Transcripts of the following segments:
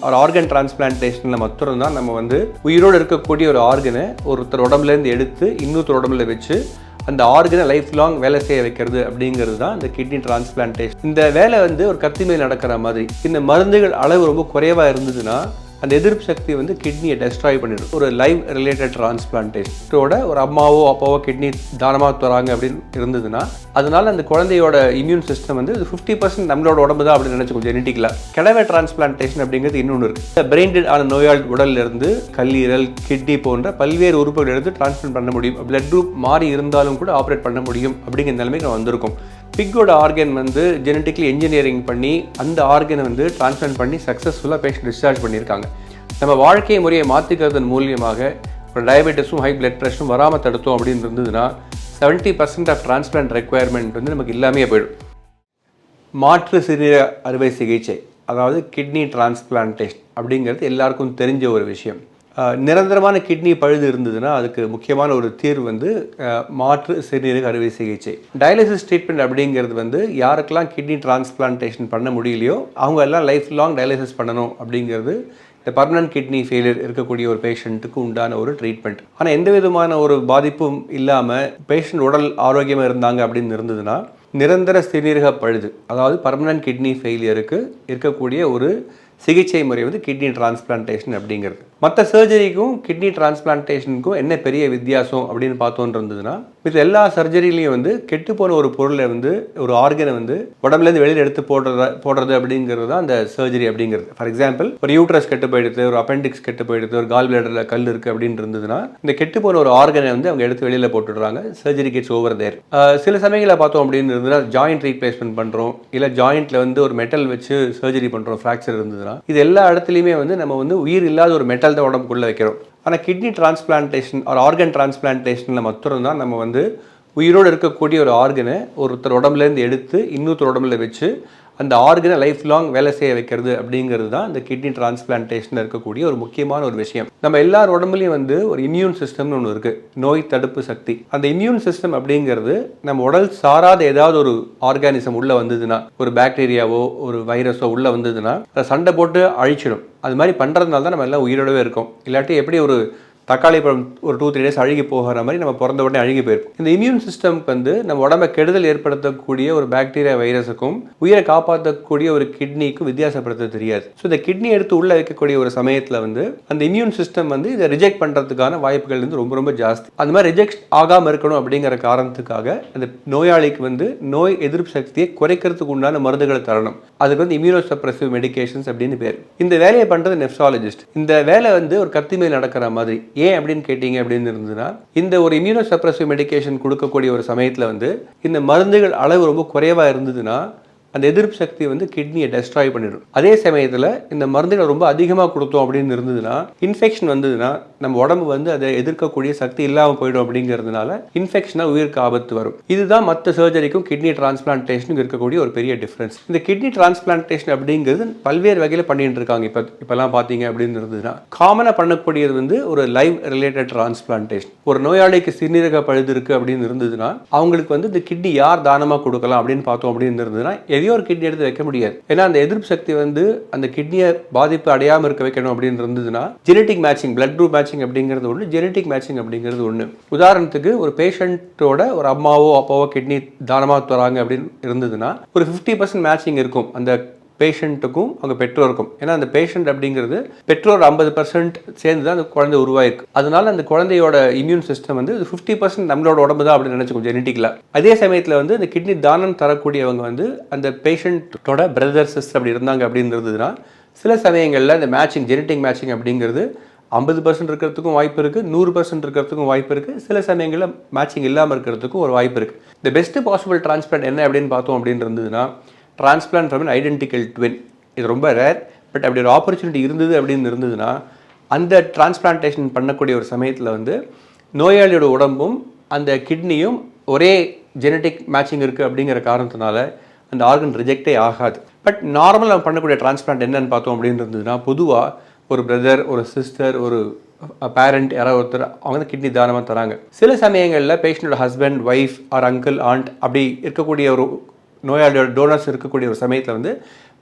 ஒரு ஆர்கன் டிரான்ஸ்பிளான்டேஷனில் மற்றும் தான் நம்ம வந்து உயிரோடு இருக்கக்கூடிய ஒரு ஆர்கனை ஒருத்தர் உடம்புலேருந்து எடுத்து இன்னொருத்தர் உடம்புல வச்சு அந்த ஆர்கனை லைஃப் லாங் வேலை செய்ய வைக்கிறது அப்படிங்கிறது தான் இந்த கிட்னி டிரான்ஸ்பிளான்டேஷன் இந்த வேலை வந்து ஒரு கத்தி மேல் நடக்கிற மாதிரி. இந்த மருந்துகள் அளவு ரொம்ப குறைவாக இருந்ததுன்னா அந்த எதிர்ப்பு சக்தி வந்து கிட்னியை டெஸ்ட்ராய் பண்ணிடும். ஒரு லைவ் ரிலேட்டட் டிரான்ஸ்பிளான்டேஷனோட ஒரு அம்மாவோ அப்பாவோ கிட்னி தானமாக தராங்க அப்படின்னு இருந்ததுன்னா அதனால அந்த குழந்தையோட இம்யூன் சிஸ்டம் வந்து ஃபிஃப்டி பர்சன்ட் நம்மளோட உடம்பு தான் அப்படின்னு நினச்சி கொஞ்சம் ஜெனட்டிக்கலாக கிழவை டிரான்ஸ்பிளான்டேஷன் அப்படிங்கிறது இன்னொன்று இருக்குது பிரெயின் ஆன நோயாளி உடலிலிருந்து கல்லீரல் கிட்னி போன்ற பல்வேறு உறுப்புகள் எடுத்து டிரான்ஸ்பிளான்ட் பண்ண முடியும். பிளட் குரூப் மாறி இருந்தாலும் கூட ஆப்ரேட் பண்ண முடியும் அப்படிங்கிற நிலைமைக்கு வந்திருக்கும். பிக்கோட ஆர்கன் வந்து ஜெனட்டிக்லி இன்ஜினியரிங் பண்ணி அந்த ஆர்கனை வந்து டிரான்ஸ்பிளான்ட் பண்ணி சக்ஸஸ்ஃபுல்லாக பேஷண்ட் டிஸ்சார்ஜ் பண்ணியிருக்காங்க. நம்ம வாழ்க்கை முறையை மாற்றிக்கிறதன் மூலியமாக ஒரு டயபெட்டிஸும் ஹை பிளட் ப்ரெஷரும் வராமல் தடுத்தோம் அப்படின்னு இருந்ததுன்னா seventy percent of transplant requirement வந்து நமக்கு இல்லாமையே போயிடும். மாற்று சிறிய அறுவை சிகிச்சை அதாவது கிட்னி டிரான்ஸ்பிளான்டேஷன் அப்படிங்கிறது எல்லாருக்கும் தெரிஞ்ச ஒரு விஷயம். நிரந்தரமான கிட்னி பழுது இருந்ததுன்னா அதுக்கு முக்கியமான ஒரு தீர்வு வந்து மாற்று சிறுநீரக அறுவை சிகிச்சை. டயாலிசிஸ் ட்ரீட்மெண்ட் அப்படிங்கிறது வந்து யாருக்கெல்லாம் கிட்னி டிரான்ஸ்பிளான்டேஷன் பண்ண முடியலையோ அவங்க எல்லாம் லைஃப் லாங் டயாலிசிஸ் பண்ணணும் அப்படிங்கிறது இந்த பர்மனன்ட் கிட்னி ஃபெயிலியர் இருக்கக்கூடிய ஒரு பேஷண்ட்டுக்கு உண்டான ஒரு ட்ரீட்மெண்ட் ஆனால் எந்த விதமான ஒரு பாதிப்பும் இல்லாமல் பேஷண்ட் உடல் ஆரோக்கியமாக இருந்தாங்க அப்படின்னு இருந்ததுன்னா நிரந்தர சிறுநீரக பழுது அதாவது பர்மனன்ட் கிட்னி ஃபெயிலியருக்கு இருக்கக்கூடிய ஒரு சிகிச்சை முறை வந்து கிட்னி டிரான்ஸ்பிளான்டேஷன் அப்படிங்கிறது. மற்ற சர்ஜரிக்கும் கிட்னி டிரான்ஸ்பிளான்டேஷனுக்கும் என்ன பெரிய வித்தியாசம் அப்படின்னு பார்த்தோன்னு இருந்ததுன்னா இது எல்லா சர்ஜரிலையும் வந்து கெட்டுப்போன ஒரு பொருளை வந்து ஒரு ஆர்கனை வந்து உடம்புலேருந்து வெளியில் எடுத்து போடுறத போடுறது அப்படிங்கிறது தான் அந்த சர்ஜரி அப்படிங்கிறது. ஃபார் எக்ஸாம்பிள் ஒரு யூட்ரஸ் கெட்டு போயிடுது ஒரு அப்பெண்டிக்ஸ் கெட்டு போயிடுது ஒரு கால் பிளேடரில் கல் இருக்குது அப்படின்னு இருந்ததுன்னா இந்த கெட்டு போன ஒரு ஆர்கனை வந்து அவங்க எடுத்து வெளியில் போட்டுடுறாங்க. சர்ஜரி கெட்ஸ் ஓவர் தேர் சில சமயங்களில் பார்த்தோம் அப்படின்னு இருந்ததுன்னா ஜாயிண்ட் ரீப்ளேஸ்மெண்ட் பண்ணுறோம் இல்லை ஜாயிண்ட்டில் வந்து ஒரு மெட்டல் வச்சு சர்ஜரி பண்ணுறோம் ஃப்ராக்சர் இருந்ததுன்னா இது எல்லா இடத்துலையுமே வந்து நம்ம வந்து உயிர் இல்லாத ஒரு மெட்டல் தான் உடம்புக்குள்ளே வைக்கிறோம். ஆனால் கிட்னி டிரான்ஸ்பிளான்டேஷன் ஒரு ஆர்கன் டிரான்ஸ்பிளான்டேஷனில் மற்றும் தான் நம்ம வந்து உயிரோடு இருக்கக்கூடிய ஒரு ஆர்கனை ஒருத்தர் உடம்புலேருந்து எடுத்து இன்னொருத்தர் உடம்புல வச்சு அந்த ஆர்கனை லைஃப் லாங் வேலை செய்ய வைக்கிறது அப்படிங்கிறது தான் இந்த கிட்னி டிரான்ஸ்பிளான்டேஷன் இருக்கக்கூடிய ஒரு முக்கியமான ஒரு விஷயம். நம்ம எல்லார் உடம்புலையும் வந்து ஒரு இம்யூன் சிஸ்டம்னு ஒன்று இருக்குது நோய் தடுப்பு சக்தி. அந்த இம்யூன் சிஸ்டம் அப்படிங்கிறது நம்ம உடல் சாராத ஏதாவது ஒரு ஆர்கானிசம் உள்ளே வந்ததுன்னா ஒரு பாக்டீரியாவோ ஒரு வைரஸோ உள்ளே வந்ததுன்னா அதை சண்டை போட்டு அழிச்சிடும். அது மாதிரி பண்ணுறதுனால தான் நம்ம எல்லாம் உயிரோடவே இருக்கோம். இல்லாட்டி எப்படி ஒரு தக்காளி பழம் ஒரு டூ த்ரீ டேஸ் அழுகி போகிற மாதிரி நம்ம பிறந்த உடனே அழுகி போயிருக்கும் இந்த இம்யூன் சிஸ்டம்க்கு வந்து நம்ம உடம்ப கெடுதல் ஏற்படுத்தக்கூடிய ஒரு பாக்டீரியா வைரஸுக்கும் உயிரை காப்பாற்றக்கூடிய ஒரு கிட்னிக்கும் வித்தியாசப்படுத்த தெரியாது. ஸோ இந்த கிட்னி எடுத்து உள்ள வைக்கக்கூடிய ஒரு சமயத்தில் வந்து அந்த இம்யூன் சிஸ்டம் வந்து இதை ரிஜெக்ட் பண்ணுறதுக்கான வாய்ப்புகள் வந்து ரொம்ப ரொம்ப ஜாஸ்தி. அந்த மாதிரி ரிஜெக்ட் ஆகாமல் இருக்கணும் அப்படிங்கிற காரணத்துக்காக அந்த நோயாளிக்கு வந்து நோய் எதிர்ப்பு சக்தியை குறைக்கிறதுக்கு உண்டான மருந்துகளை தரணும். அதுக்கு வந்து இம்யூனோ சப்ரஸிவ் மெடிகேஷன்ஸ் அப்படின்னு பேர். இந்த வேலையை பண்ணுறது நெப்சாலஜிஸ்ட் இந்த வேலை வந்து ஒரு கத்தி மேல் நடக்கிற மாதிரி. ஏன் அப்படின்னு கேட்டீங்க அப்படின்னு இருந்ததுன்னா இந்த ஒரு இம்யூனோ சப்ரஸிவ் மெடிகேஷன் கொடுக்கக்கூடிய ஒரு சமயத்தில் வந்து இந்த மருந்துகள் அளவு ரொம்ப குறைவாக இருந்ததுன்னா அந்த எதிர்ப்பு சக்தி வந்து கிட்னியை டெஸ்ட்ராய் பண்ணிடும். அதே சமயத்தில் இந்த மருந்துகளை ரொம்ப அதிகமாக கொடுத்தோம் அப்படின்னு இருந்ததுன்னா இன்ஃபெக்ஷன் வந்ததுன்னா நம்ம உடம்பு வந்து அதை எதிர்க்கக்கூடிய சக்தி இல்லாமல் போயிடும் அப்படிங்கிறதுனால இன்ஃபெக்ஷனாக உயிருக்கு ஆபத்து வரும். இதுதான் மற்ற சர்ஜரிக்கும் கிட்னி டிரான்ஸ்பிளான்டேஷனுக்கு இருக்கக்கூடிய ஒரு பெரிய டிஃப்ரென்ஸ் இந்த கிட்னி டிரான்ஸ்பிளான்டேஷன் அப்படிங்கிறது பல்வேறு வகையில் பண்ணிட்டு இருக்காங்க. இப்போ இப்போல்லாம் பார்த்தீங்க அப்படின்னு இருந்ததுன்னா காமனாக பண்ணக்கூடியது வந்து ஒரு லைவ் ரிலேட்டட் டிரான்ஸ்பிளான்டேஷன் ஒரு நோயாளிக்கு சிறுநீரக பழுது இருக்குது அப்படின்னு இருந்ததுன்னா அவங்களுக்கு வந்து இந்த கிட்னி யார் தானமாக கொடுக்கலாம் அப்படின்னு பார்த்தோம் அப்படின்னு இருந்ததுன்னா எதையோ ஒரு கிட்னி எடுத்து வைக்க முடியாது. ஏன்னா அந்த எதிர்ப்பு சக்தி வந்து அந்த கிட்னியை பாதிப்பு அடையாமல் இருக்க வைக்கணும் அப்படின்னு இருந்ததுன்னா genetic matching blood group matching அப்படிங்கிறது ஒன்று ஜெனட்டிக் மேட்சிங் அப்படிங்கிறது ஒன்று உதாரணத்துக்கு ஒரு பேஷண்ட்டோட ஒரு அம்மாவோ அப்பாவோ கிட்னி தானமாக தராங்க அப்படின்னு இருந்ததுன்னா ஒரு ஃபிஃப்டி பர்சன்ட் மேட்சிங் இருக்கும். அந்த பேஷண்ட்டுக்கும் அவங்க பெற்றோருக்கும். ஏன்னா அந்த பேஷண்ட் அப்படிங்கிறது பெற்றோர் ஐம்பது பர்சன்ட் சேர்ந்து தான் அந்த குழந்தை உருவாயிருக்கு. அதனால அந்த குழந்தையோட இம்யூன் சிஸ்டம் வந்து ஃபிஃப்டி பர்சன்ட் நம்மளோட உடம்பு தான் அப்படின்னு நினச்சிக்கும் ஜெனட்டிக்கலாக அதே சமயத்தில் வந்து இந்த கிட்னி தானம் தரக்கூடியவங்க வந்து அந்த பேஷண்ட்டோட பிரதர் சிஸ்டர் அப்படி இருந்தாங்க அப்படின்னு இருந்ததுன்னா சில சமயங்களில் இந்த மேட்சிங் ஜெனட்டிக் மேட்சிங் அப்படிங்கிறது ஐம்பது பர்சன்ட் இருக்கிறதுக்கும் வாய்ப்பு இருக்குது நூறு பர்சன்ட் இருக்கிறதுக்கும் வாய்ப்பு இருக்குது சில சமயங்களில் மேட்சிங் இல்லாமல் இருக்கிறதுக்கும் ஒரு வாய்ப்பு இருக்குது இந்த பெஸ்ட்டு பாசிபிள் டிரான்ஸ்பிளான்ட் என்ன அப்படின்னு பார்த்தோம் அப்படின்னு இருந்ததுன்னா டிரான்ஸ்பிளான்ட் ஃப்ரம் ஐடென்டிக்கல் ட்வின் இது ரொம்ப ரேர் பட் அப்படி ஒரு ஆப்பர்ச்சுனிட்டி இருந்தது அப்படின்னு இருந்ததுன்னா அந்த டிரான்ஸ்பிளான்டேஷன் பண்ணக்கூடிய ஒரு சமயத்தில் வந்து நோயாளியோட உடம்பும் அந்த கிட்னியும் ஒரே ஜெனட்டிக் மேட்சிங் இருக்குது அப்படிங்கிற காரணத்தினால அந்த ஆர்கன் ரிஜெக்டே ஆகாது. பட் நார்மல் நம்ம பண்ணக்கூடிய டிரான்ஸ்பிளான்ட் என்னென்னு பார்த்தோம் அப்படின்னு இருந்ததுன்னா பொதுவாக ஒரு பிரதர் ஒரு சிஸ்டர் ஒரு பேரண்ட் யாராவது ஒருத்தர் அவங்க தான் கிட்னி தானமாக தராங்க. சில சமயங்களில் பேஷண்டோட husband wife or uncle aunt அப்படி இருக்கக்கூடிய ஒரு நோயாளியோட டோனர்ஸ் இருக்கக்கூடிய ஒரு சமயத்தில் வந்து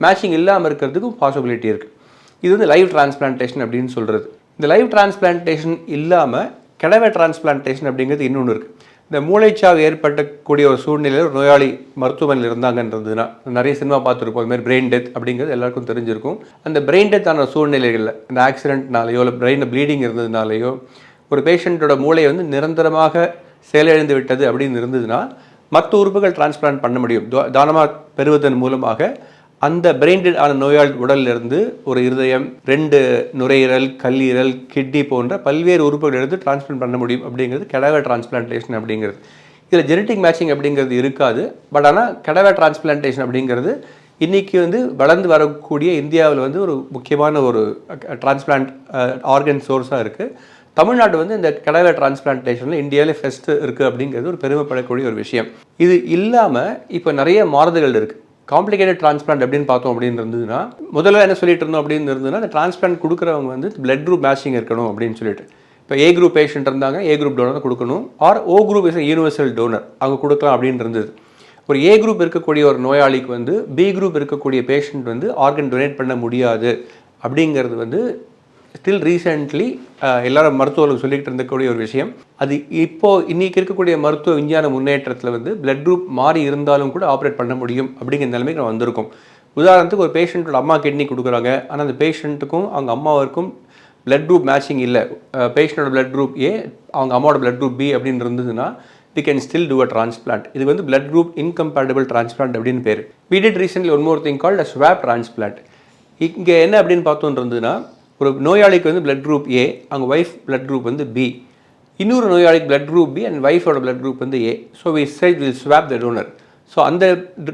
மேட்சிங் இல்லாமல் இருக்கிறதுக்கும் பாசிபிலிட்டி இருக்குது இது வந்து லைவ் டிரான்ஸ்பிளான்டேஷன் அப்படின்னு சொல்கிறது இந்த லைவ் டிரான்ஸ்பிளான்டேஷன் இல்லாமல் கிடவை டிரான்ஸ்பிளான்டேஷன் அப்படிங்கிறது இன்னொன்று இருக்குது இந்த மூளைச்சாவு ஏற்பட்டக்கூடிய ஒரு சூழ்நிலையில் ஒரு நோயாளி மருத்துவமனையில் இருந்தாங்கன்றதுனா நிறைய சினிமா பார்த்துருப்போம் அது மாதிரி பிரெயின் டெத் அப்படிங்கிறது எல்லாருக்கும் தெரிஞ்சிருக்கும். அந்த பிரெயின் டெத்தான சூழ்நிலைகளில் இந்த ஆக்சிடென்ட்னாலேயோ இல்லை பிரெயினில் ப்ளீடிங் இருந்ததுனாலேயோ ஒரு பேஷண்ட்டோட மூளை வந்து நிரந்தரமாக செயலிழந்து விட்டது அப்படின்னு இருந்ததுன்னா மற்ற உறுப்புகள் டிரான்ஸ்பிளான்ட் பண்ண முடியும். தானமாக பெறுவதன் மூலமாக அந்த பிரெயின் டெட் ஆன நோயாளி உடலிலிருந்து ஒரு இருதயம் ரெண்டு நுரையீரல் கல்லீரல் கிட்னி போன்ற பல்வேறு உறுப்புகள் எடுத்து டிரான்ஸ்பிளான்ட் பண்ண முடியும் அப்படிங்கிறது கெடவர் டிரான்ஸ்பிளான்டேஷன் அப்படிங்கிறது. இதில் ஜெனட்டிக் மேட்சிங் அப்படிங்கிறது இருக்காது. பட் ஆனால் கெடவர் டிரான்ஸ்பிளான்டேஷன் அப்படிங்கிறது இன்றைக்கி வந்து வளர்ந்து வரக்கூடிய இந்தியாவில் வந்து ஒரு முக்கியமான ஒரு டிரான்ஸ்பிளான்ட் ஆர்கன் சோர்ஸாக இருக்குது தமிழ்நாடு வந்து இந்த கடலை டிரான்ஸ்பிளான்டேஷனில் இந்தியாவிலே ஃபஸ்ட்டு இருக்குது அப்படிங்கிறது ஒரு பெருமைப்படக்கூடிய ஒரு விஷயம். இது இல்லாமல் இப்போ நிறைய மாறுதல்கள் இருக்குது காம்ப்ளிகேட்டட் டிரான்ஸ்பிளான்ட் அப்படின்னு பார்த்தோம் அப்படின்னு இருந்ததுன்னா முதல்ல என்ன சொல்லிட்டு இருந்தோம் அப்படின்னு இருந்ததுன்னா அந்த டிரான்ஸ்பிளான்ட் கொடுக்குறவங்க வந்து பிளட் குரூப் மேட்சிங் இருக்கணும் அப்படின்னு சொல்லிட்டு. இப்போ ஏ குரூப் பேஷண்ட் இருந்தாங்க ஏ குரூப் டோனர் கொடுக்கணும். Or O group is universal donor அவங்க கொடுக்கலாம் அப்படின்னு இருந்தது. ஒரு ஏ குரூப் இருக்கக்கூடிய ஒரு நோயாளிக்கு வந்து பி குரூப் இருக்கக்கூடிய பேஷண்ட் வந்து ஆர்கன் டொனேட் பண்ண முடியாது அப்படிங்கிறது வந்து ஸ்டில் ரீசெண்ட்லி uh, எல்லாரும் மருத்துவர்களுக்கு சொல்லிக்கிட்டு இருந்தக்கூடிய ஒரு விஷயம். அது இப்போது இன்றைக்கி இருக்கக்கூடிய மருத்துவ விஞ்ஞான முன்னேற்றத்தில் வந்து பிளட் குரூப் மாறி இருந்தாலும் கூட ஆப்ரேட் பண்ண முடியும் அப்படிங்கிற நிலைமைக்கு நம்ம வந்திருக்கோம். உதாரணத்துக்கு ஒரு பேஷண்ட்டோட அம்மா கிட்னி கொடுக்குறாங்க. ஆனால் அந்த பேஷண்ட்டுக்கும் அவங்க அம்மாவிற்கும் பிளட் குரூப் மேட்சிங் இல்லை. பேஷண்ட்டோட பிளட் குரூப் ஏ அவங்க அம்மாவோட பிளட் குரூப் பி அப்படின்னு இருந்ததுன்னா we can still do a transplant இது வந்து பிளட் குரூப் இன்கம்பேட்டபிள் டிரான்ஸ்பிளான்ட் அப்படின்னு பேர். We did recently one more thing called a swap transplant இங்கே என்ன அப்படின்னு பார்த்தோன்றதுன்னா ஒரு நோயாளிக்கு வந்து பிளட் குரூப் ஏ அவங்க ஒய்ஃப் பிளட் குரூப் வந்து பி இன்னொரு நோயாளிக்கு பிளட் குரூப் பி அண்ட் ஒய்ஃபோட பிளட் குரூப் வந்து A so we said will swap the donor so அந்த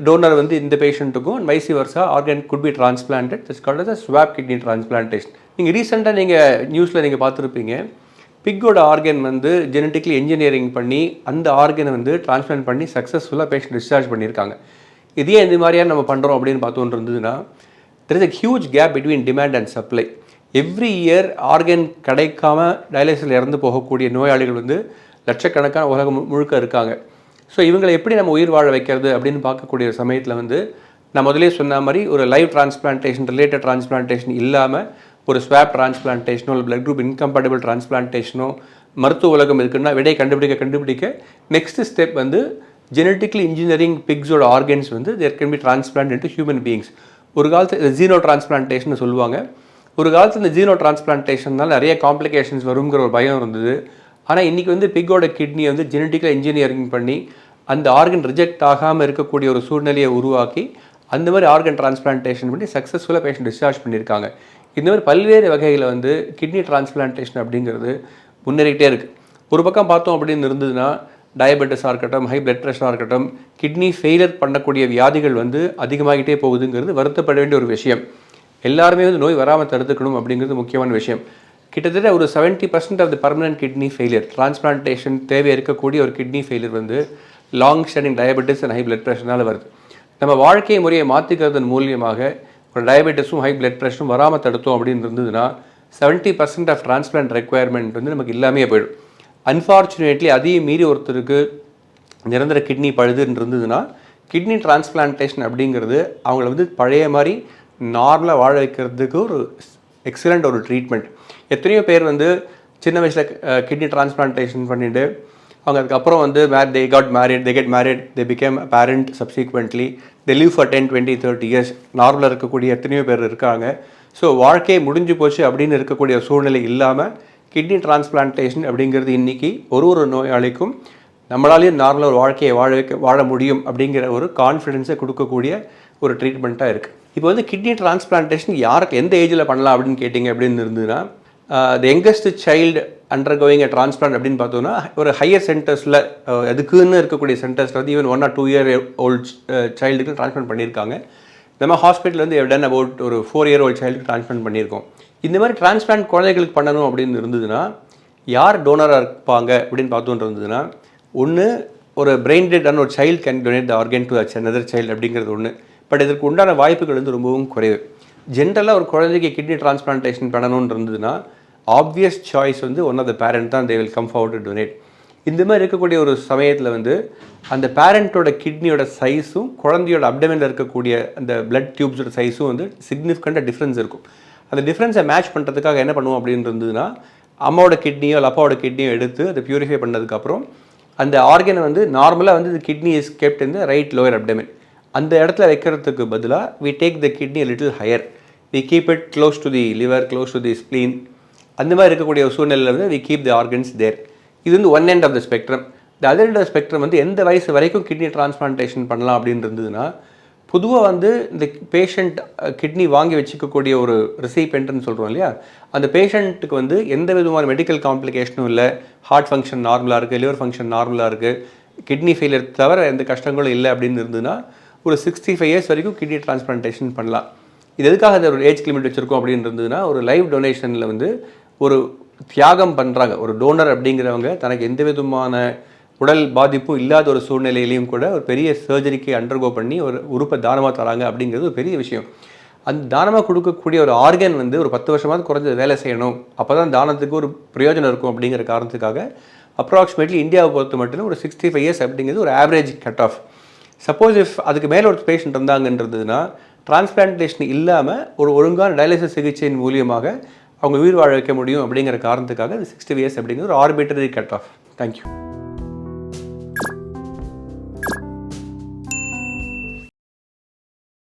டோனர் வந்து இந்த பேஷண்ட்டுக்கும் and vice versa organ could be transplanted it's called a swap kidney transplantation நீங்கள் ரீசெண்டாக நீங்கள் நியூஸில் நீங்கள் பார்த்துருப்பீங்க பிக்கோட ஆர்கன் வந்து ஜெனட்டிக்லி இன்ஜினியரிங் பண்ணி அந்த ஆர்கனை வந்து டிரான்ஸ்பிளான்ட் பண்ணி சக்ஸஸ்ஃபுல்லாக பேஷண்ட் டிஸ்சார்ஜ் பண்ணியிருக்காங்க. இதே இந்த மாதிரியாக நம்ம பண்ணுறோம் அப்படின்னு பார்த்தோன்னு இருந்ததுன்னா there is a huge gap between demand and supply every year organ கிடைக்காம டயாலிசிஸில் இறந்து போகக்கூடிய நோயாளிகள் வந்து லட்சக்கணக்கான உலகம் முழுக்க இருக்காங்க. ஸோ இவங்களை எப்படி நம்ம உயிர் வாழ வைக்கிறது அப்படின்னு பார்க்கக்கூடிய சமயத்தில் வந்து நான் முதலே சொன்ன மாதிரி ஒரு லைவ் டிரான்ஸ்பிளான்டேஷன் ரிலேட்டட் டிரான்ஸ்பிளான்டேஷன் இல்லாமல் ஒரு ஸ்வாப் டிரான்ஸ்பிளான்டேஷனோ இல்லை பிளட் குரூப் இன்கம்பேட்டபிள் டிரான்ஸ்பிளான்டேஷனோ மருத்துவ உலகம் இருக்குன்னா விடை கண்டுபிடிக்க கண்டுபிடிக்க நெக்ஸ்ட் ஸ்டெப் வந்து ஜெனட்டிக்லி இன்ஜினியரிங் பிக்ஸோட ஆர்கன்ஸ் வந்து there can be transplant into human beings ஒரு காலத்தில் ஜீனோ டிரான்ஸ்பிளான்டேஷன் சொல்லுவாங்க. ஒரு காலத்தில் இந்த ஜீனோ டிரான்ஸ்பிளான்டேஷனால் நிறைய காம்ப்ளிகேஷன்ஸ் வருங்கிற ஒரு பயம் இருந்தது. ஆனால் இன்றைக்கி வந்து பிக்கோட கிட்னி வந்து ஜெனட்டிக்கல் இன்ஜினியரிங் பண்ணி அந்த ஆர்கன் ரிஜெக்ட் ஆகாமல் இருக்கக்கூடிய ஒரு சூழ்நிலையை உருவாக்கி அந்த மாதிரி ஆர்கன் டிரான்ஸ்பிளான்டேஷன் பண்ணி சக்ஸஸ்ஃபுல்லாக பேஷண்ட் டிஸ்சார்ஜ் பண்ணியிருக்காங்க. இந்த மாதிரி பல்வேறு வகையில் வந்து கிட்னி டிரான்ஸ்பிளான்டேஷன் அப்படிங்கிறது முன்னேறிக்கிட்டே இருக்குது ஒரு பக்கம் பார்த்தோம் அப்படின்னு இருந்ததுன்னா டயபெட்டிஸாக இருக்கட்டும் ஹை பிளட் ப்ரெஷராக இருக்கட்டும் கிட்னி ஃபெயிலியர் பண்ணக்கூடிய வியாதிகள் வந்து அதிகமாகிட்டே போகுதுங்கிறது வருத்தப்பட வேண்டிய ஒரு விஷயம். எல்லாருமே வந்து நோய் வராமல் தடுத்துக்கணும் அப்படிங்கிறது முக்கியமான விஷயம். கிட்டத்தட்ட ஒரு seventy percent of the permanent kidney failure transplantation தேவை இருக்கக்கூடிய ஒரு கிட்னி ஃபெயிலியர் வந்து long standing diabetes and high blood ப்ரெஷர்னால் வருது. நம்ம வாழ்க்கை முறையை மாற்றிக்கிறதன் மூலியமாக ஒரு டயபெட்டிஸும் ஹை பிளட் ப்ரெஷரும் வராமல் தடுத்தோம் அப்படின்னு இருந்ததுன்னா seventy percent of transplant requirement வந்து நமக்கு இல்லாமே போயிடும். அன்ஃபார்ச்சுனேட்லி அதையும் மீறி ஒருத்தருக்கு நிரந்தர கிட்னி பழுதுன்னு இருந்ததுன்னா கிட்னி டிரான்ஸ்பிளான்டேஷன் அப்படிங்கிறது அவங்கள வந்து பழைய மாதிரி நார்மலாக வாழ வைக்கிறதுக்கு ஒரு எக்ஸலண்ட் ஒரு ட்ரீட்மெண்ட் எத்தனையோ பேர் வந்து சின்ன வயசில் கிட்னி டிரான்ஸ்பிளான்டேஷன் பண்ணிவிட்டு அவங்க அதுக்கப்புறம் வந்து மேர் they got married they get married they become parent subsequently they live for ten twenty thirty years நார்மலாக இருக்கக்கூடிய எத்தனையோ பேர் இருக்காங்க. ஸோ வாழ்க்கையை முடிஞ்சு போச்சு அப்படின்னு இருக்கக்கூடிய சூழ்நிலை இல்லாமல் கிட்னி டிரான்ஸ்பிளான்டேஷன் அப்படிங்கிறது இன்றைக்கி ஒரு ஒரு நோயாளிக்கும் நம்மளாலேயும் நார்மலாக ஒரு வாழ்க்கையை வாழ வைக்க வாழ முடியும் அப்படிங்கிற ஒரு கான்ஃபிடென்ஸை கொடுக்கக்கூடிய ஒரு ட்ரீட்மெண்ட்டாக இருக்குது இப்போ வந்து கிட்னி டிரான்ஸ்பிளான்டேஷன் யாருக்கு எந்த ஏஜில் பண்ணலாம் அப்படின்னு கேட்டிங்க அப்படின்னு இருந்ததுன்னா the youngest child undergoing a transplant அப்படின்னு பார்த்தோன்னா ஒரு ஹையர் சென்டர்ஸில் அதுக்குன்னு இருக்கக்கூடிய சென்டர்ஸில் வந்து even one or two year old சைல்டுக்கு transplant பண்ணியிருக்காங்க. நம்ம ஹாஸ்பிட்டல் வந்து டன் அபவுட் ஒரு ஃபோர் இயர் ஓல்ட் சைல்டுக்கு டிரான்ஸ்பிளான்ட் பண்ணியிருக்கோம். இந்த மாதிரி டிரான்ஸ்பிளான்ட் குழந்தைகளுக்கு பண்ணணும் அப்படின்னு இருந்ததுன்னா யார் டோனராக இருப்பாங்க அப்படின்னு பார்த்தோன்னு இருந்ததுன்னா ஒன்று ஒரு பிரெயின் டெட் ஒரு child can donate the organ to uh another child அப்படிங்கிறது ஒன்று பட் இதற்கு உண்டான வாய்ப்புகள் வந்து ரொம்பவும் குறைவு. ஜென்ரலாக ஒரு குழந்தைக்கு கிட்னி டிரான்ஸ்பிளான்டேஷன் பண்ணணும்னு இருந்ததுன்னா ஆப்வியஸ் சாய்ஸ் வந்து ஒன் ஆஃப் த பேரண்ட் தான் they will come forward to donate இந்த மாதிரி இருக்கக்கூடிய ஒரு சமயத்தில் வந்து அந்த பேரண்ட்டோட கிட்னியோட சைஸும் குழந்தையோட அப்டமெனில் இருக்கக்கூடிய அந்த பிளட் டியூப்ஸோட சைஸும் வந்து சிக்னிஃபிகண்ட்டாக டிஃப்ரென்ஸ் இருக்கும். அந்த டிஃப்ரென்ஸை மேட்ச் பண்ணுறதுக்காக என்ன பண்ணுவோம் அப்படின்னு இருந்ததுன்னா அம்மாவோட கிட்னியோ இல்லை அப்பாவோட கிட்னியோ எடுத்து அதை பியூரிஃபை பண்ணதுக்கப்புறம் அந்த ஆர்கனை வந்து நார்மலாக வந்து கிட்னி இஸ் kept இந்த ரைட் லோயர் abdomen. அந்த இடத்துல வைக்கிறதுக்கு பதிலாக we take the kidney little higher we keep it close to the liver close to the spleen அந்த மாதிரி இருக்கக்கூடிய சூழ்நிலையில் வந்து we keep the organs there இது வந்து one end of the spectrum the other end of spectrum வந்து எந்த வயசு வரைக்கும் கிட்னி டிரான்ஸ்பிளான்டேஷன் பண்ணலாம் அப்படின்னு இருந்ததுன்னா பொதுவாக வந்து இந்த பேஷண்ட் கிட்னி வாங்கி வச்சுக்கக்கூடிய ஒரு ரிசீபெண்ட்னு சொல்கிறோம் இல்லையா? அந்த பேஷண்ட்டுக்கு வந்து எந்த விதமான மெடிக்கல் காம்ப்ளிகேஷனும் இல்லை. ஹார்ட் ஃபங்க்ஷன் நார்மலாக இருக்குது லிவர் ஃபங்க்ஷன் நார்மலாக இருக்குது கிட்னி ஃபெயிலியர் தவிர எந்த கஷ்டங்களும் இல்லை அப்படின்னு இருந்ததுன்னா ஒரு சிக்ஸ்டி ஃபைவ் இயர்ஸ் வரைக்கும் கிட்னி டிரான்ஸ்பிளான்டேஷன் பண்ணலாம். இது எதுக்காக அந்த ஒரு ஏஜ் லிமிட் வச்சுருக்கோம் அப்படின்னு இருந்ததுன்னா ஒரு லைவ் டொனேஷனில் வந்து ஒரு தியாகம் பண்ணுறாங்க ஒரு டோனர் அப்படிங்கிறவங்க தனக்கு எந்த விதமான உடல் பாதிப்பும் இல்லாத ஒரு சூழ்நிலையிலையும் கூட ஒரு பெரிய சர்ஜரிக்கு அண்டர்கோ பண்ணி ஒரு உறுப்பை தானமாக தராங்க அப்படிங்கிறது ஒரு பெரிய விஷயம். அந்த தானமாக கொடுக்கக்கூடிய ஒரு ஆர்கன் வந்து ஒரு பத்து வருஷமாவது குறைஞ்ச வேலை செய்யணும். அப்போ தான் தானத்துக்கு ஒரு பிரயோஜனம் இருக்கும் அப்படிங்கிற காரணத்துக்காக அப்ராக்சிமேட்லி இந்தியாவை பொறுத்த மட்டும் ஒரு சிக்ஸ்டி ஃபைவ் இயர்ஸ் அப்படிங்கிறது ஒரு average cut off suppose if அதுக்கு மேலே ஒரு பேஷண்ட் இருந்தாங்கன்றதுனா டிரான்ஸ்பிளான்டேஷன் இல்லாமல் ஒரு ஒழுங்கான டயாலிசிஸ் சிகிச்சையின் மூலியமாக அவங்க உயிர் வாழ வைக்க முடியும் அப்படிங்கிற காரணத்துக்காக சிக்ஸ்டி இயர்ஸ் அப்படிங்கிறது ஒரு ஆர்பிட்டரி கட் ஆஃப் தேங்க்யூ